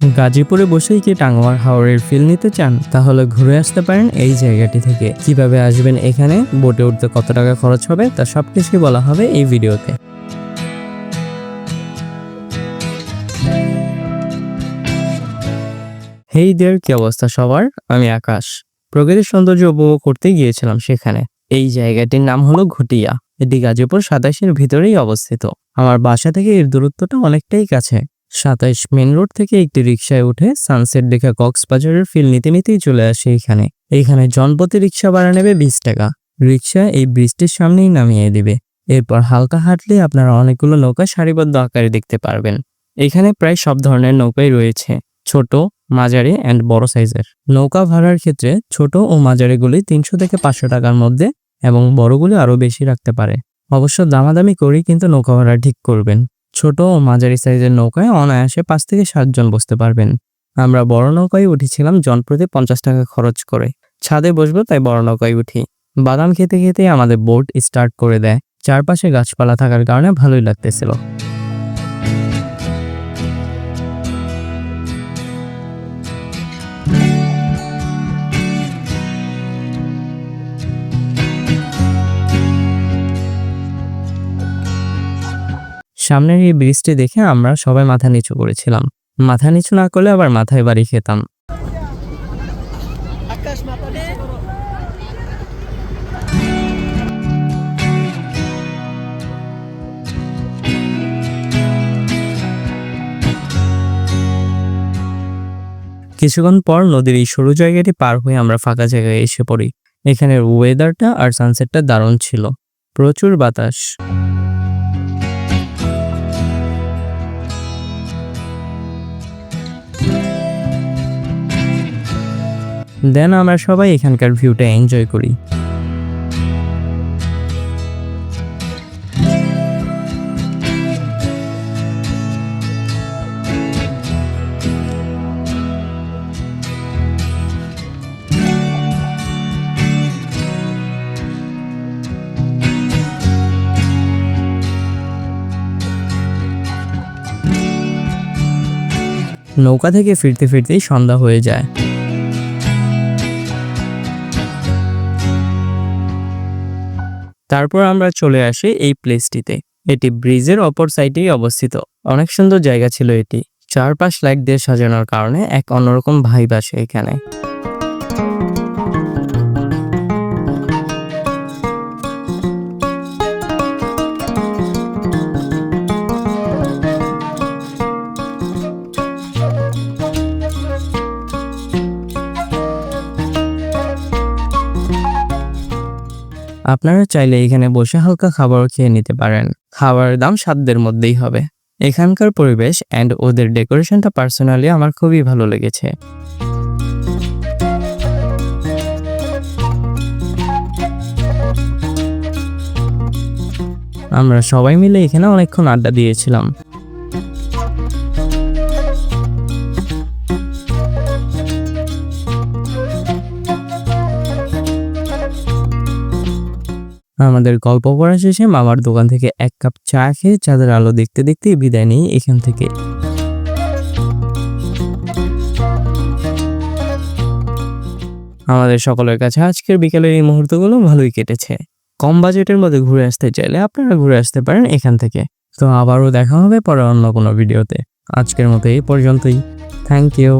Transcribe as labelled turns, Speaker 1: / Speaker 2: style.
Speaker 1: গাজীপুরে বসেই কি টাঙ্গুয়ার হাওরের ফিল নিতে চান? তাহলে ঘুরে আসতে পারেন এই জায়গাটি থেকে। কীভাবে আসবেন এখানে? বোটে উঠতে কত টাকা খরচ হবে? তা সবকিছুই বলা হবে এই ভিডিওতে। হেই দের কি অবস্থা সবার? আমি আকাশ। প্রকৃতির সৌন্দর্য উপভোগ করতে গিয়েছিলাম সেখানে। এই জায়গাটির নাম হলো ঘটিয়া। এটি গাজীপুর সাতাইশের ভিতরেই অবস্থিত। আমার বাসা থেকে এর দূরত্বটা অনেকটাই কাছে। সাতাইশ মেন রোড থেকে একটি রিক্সায় উঠে সানসেট দেখে কক্সবাজারের ফিল নিতে নিতেই চলে আসে এখানে। এইখানে জনপতি রিক্সা ভাড়া নেবে বিশ টাকা। রিক্সা এই ব্রিজটির সামনেই নামিয়ে দিবে। এরপর হালকা হাঁটলে আপনারা অনেকগুলো নৌকা সারিবদ্ধ আকারে দেখতে পারবেন। এখানে প্রায় সব ধরনের নৌকাই রয়েছে। ছোট, মাঝারি অ্যান্ড বড় সাইজের। নৌকা ভাড়ার ক্ষেত্রে ছোট ও মাঝারিগুলি তিনশো থেকে পাঁচশো টাকার মধ্যে এবং বড়গুলি আরও বেশি রাখতে পারে। অবশ্য দামাদামি করেই কিন্তু নৌকা ভাড়া ঠিক করবেন। ছোট ও মাঝারি সাইজের নৌকায় অনায়াসে পাঁচ থেকে সাতজন বসতে পারবেন। আমরা বড় নৌকায় উঠেছিলাম জনপ্রতি পঞ্চাশ টাকা খরচ করে। ছাদে বসবো তাই বড় নৌকায় উঠি। বাদাম খেতে খেতে আমাদের বোট স্টার্ট করে দেয়। চারপাশে গাছপালা থাকার কারণে ভালোই লাগতেছিল। সামনের এই ব্রিজটি দেখে আমরা সবাই মাথা নিচু করেছিলাম। মাথা নিচু না করলে আবার মাথায় বাড়ি খেতাম। কিছুক্ষণ পর নদীর এই সরু জায়গাটি পার হয়ে আমরা ফাঁকা জায়গায় এসে পড়ি। এখানের ওয়েদারটা আর সানসেটটা দারুণ ছিল। প্রচুর বাতাস। দেন আমরা সবাই এখানকার ভিউটা এনজয় করি। নৌকা থেকে ফিরতে ফিরতেই সন্ধ্যা হয়ে যায়। তারপর আমরা চলে আসি এই প্লেসটিতে এটি ব্রিজের অপর সাইডেই অবস্থিত। অনেক সুন্দর জায়গা ছিল এটি। চারপাশ লাইট দিয়ে সাজানোর কারণে এক অন্যরকম ভাইব আসে এখানে। আপনারা চাইলে এখানে বসে হালকা খাবারও খেয়ে নিতে পারেন। খাবারের দাম সাধ্যের মধ্যেই হবে। এখানকার পরিবেশ অ্যান্ড ওদের ডেকোরেশনটা পার্সোনালি আমার খুবই ভালো লেগেছে। আমরা সবাই মিলে এখানে অনেকক্ষণ আড্ডা দিয়েছিলাম। আমাদের গল্প পড়া শেষে মামার দোকান থেকে এক কাপ চা খেয়ে চাঁদের আলো দেখতে দেখতে বিদায় নিই এখান থেকে। আমাদের সকলের কাছে আজকের বিকেলের এই মুহূর্তগুলো ভালোই কেটেছে। কম বাজেটের মধ্যে ঘুরে আসতে চাইলে আপনারা ঘুরে আসতে পারেন এখান থেকে। তো আবারও দেখা হবে পরে অন্য কোনো ভিডিওতে। আজকের মতো এই পর্যন্তই। Thank you